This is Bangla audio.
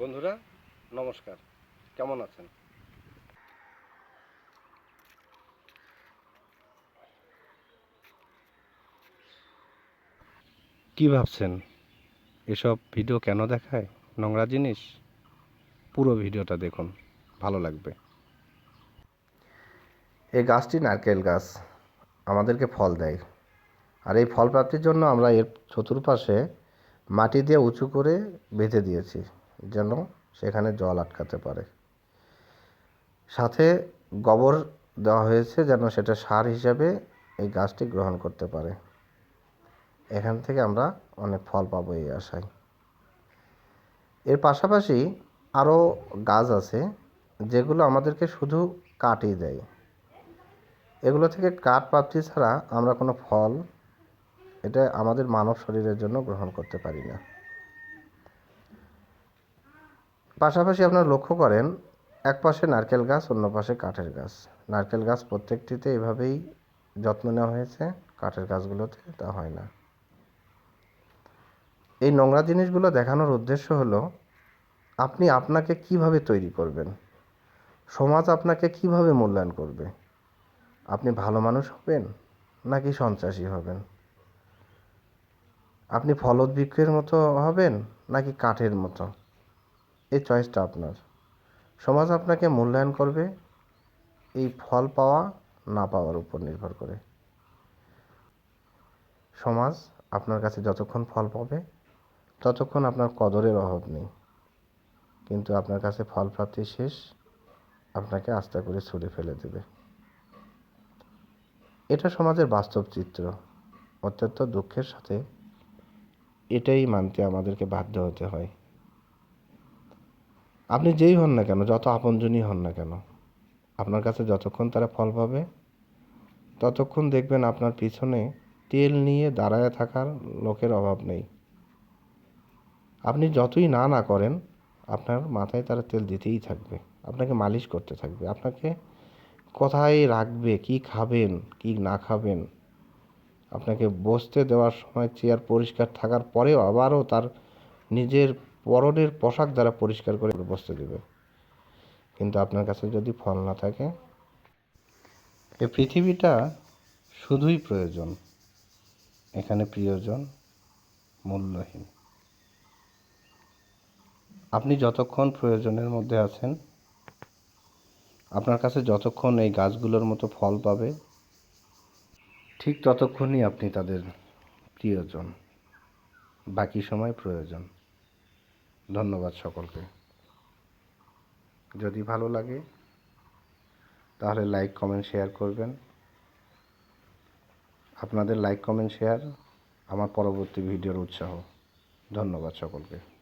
বন্ধুরা, নমস্কার। কেমন আছেন? কি ভাবছেন? এসব ভিডিও কেন দেখায়? নোংরা জিনিস? পুরো ভিডিওটা দেখুন, ভালো লাগবে। এই গাছটি নারকেল গাছ, আমাদেরকে ফল দেয়। আর এই ফল প্রাপ্তির জন্য আমরা এর চতুর্পাশে মাটি দিয়ে উঁচু করে বেঁধে দিয়েছি। যেন সেখানে জল আটকাতে পারে। সাথে গোবর দেওয়া হয়েছে যেন সেটা সার হিসাবে এই গাছটি গ্রহণ করতে পারে। এখান থেকে আমরা অনেক ফল পাবো এই আশায়। এর পাশাপাশি আরও গাছ আছে যেগুলো আমাদেরকে শুধু কাটই দেয়। এগুলো থেকে কাঠ প্রাপ্তি ছাড়া আমরা কোনো ফল এটা আমাদের মানব শরীরের জন্য গ্রহণ করতে পারি না। পাশাপাশি আপনারা লক্ষ্য করেন, এক পাশে নারকেল গাছ, অন্য পাশে কাঠের গাছ। নারকেল গাছ প্রত্যেকটিতে এভাবেই যত্ন নেওয়া হয়েছে, কাঠের গাছগুলোতে তা হয় না। এই নোংরা জিনিসগুলো দেখানোর উদ্দেশ্য হলো, আপনি আপনাকে কীভাবে তৈরি করবেন? সমাজ আপনাকে কীভাবে মূল্যায়ন করবে? আপনি ভালো মানুষ হবেন নাকি সন্ত্রাসী হবেন? আপনি ফলদ বৃক্ষের মতো হবেন নাকি কাঠের মতো? এই চয়েসটা আপনার। সমাজ আপনাকে মূল্যায়ন করবে, এই ফল পাওয়া না পাওয়ার উপর নির্ভর করে। সমাজ আপনার কাছে যতক্ষণ ফল পাবে, ততক্ষণ আপনার কদরের অভাব নেই। কিন্তু আপনার কাছে ফল প্রাপ্তি শেষ, আপনাকে আস্থা করে ছুড়ে ফেলে দেবে। এটা সমাজের বাস্তব চিত্র। অত্যন্ত দুঃখের সাথে এটাই মানতে আমাদেরকে বাধ্য হতে হয়। আপনি যেই হন না কেন, যত আপনজনই হন না কেন, আপনার কাছে যতক্ষণ তারা ফল পাবে, ততক্ষণ দেখবেন আপনার পিছনে তেল নিয়ে দাঁড়ায় থাকার লোকের অভাব নেই। আপনি যতই না না করেন, আপনার মাথায় তারা তেল দিতেই থাকবে, আপনাকে মালিশ করতে থাকবে, আপনাকে কোথায় রাখবে, কি খাবেন, কি না খাবেন, আপনাকে বসতে দেওয়ার সময় চেয়ার পরিষ্কার থাকার পরেও আবারও তার নিজের পরনের পোশাক দ্বারা পরিষ্কার করে বসতে দেবে। কিন্তু আপনার কাছে যদি ফল না থাকে এই পৃথিবীটা শুধুই প্রয়োজন, এখানে প্রিয়জন মূল্যহীন। আপনি যতক্ষণ প্রয়োজনের মধ্যে আছেন, আপনার কাছে যতক্ষণ এই গাছগুলোর মতো ফল পাবে, ঠিক ততক্ষণই আপনি তাদের প্রিয়জন, বাকি সময় প্রয়োজন। ধন্যবাদ সকলকে। যদি ভালো লাগে, তাহলে লাইক কমেন্ট শেয়ার করবেন। আপনাদের লাইক কমেন্ট শেয়ার আমার পরবর্তী ভিডিওর উৎসাহ। ধন্যবাদ সকলকে।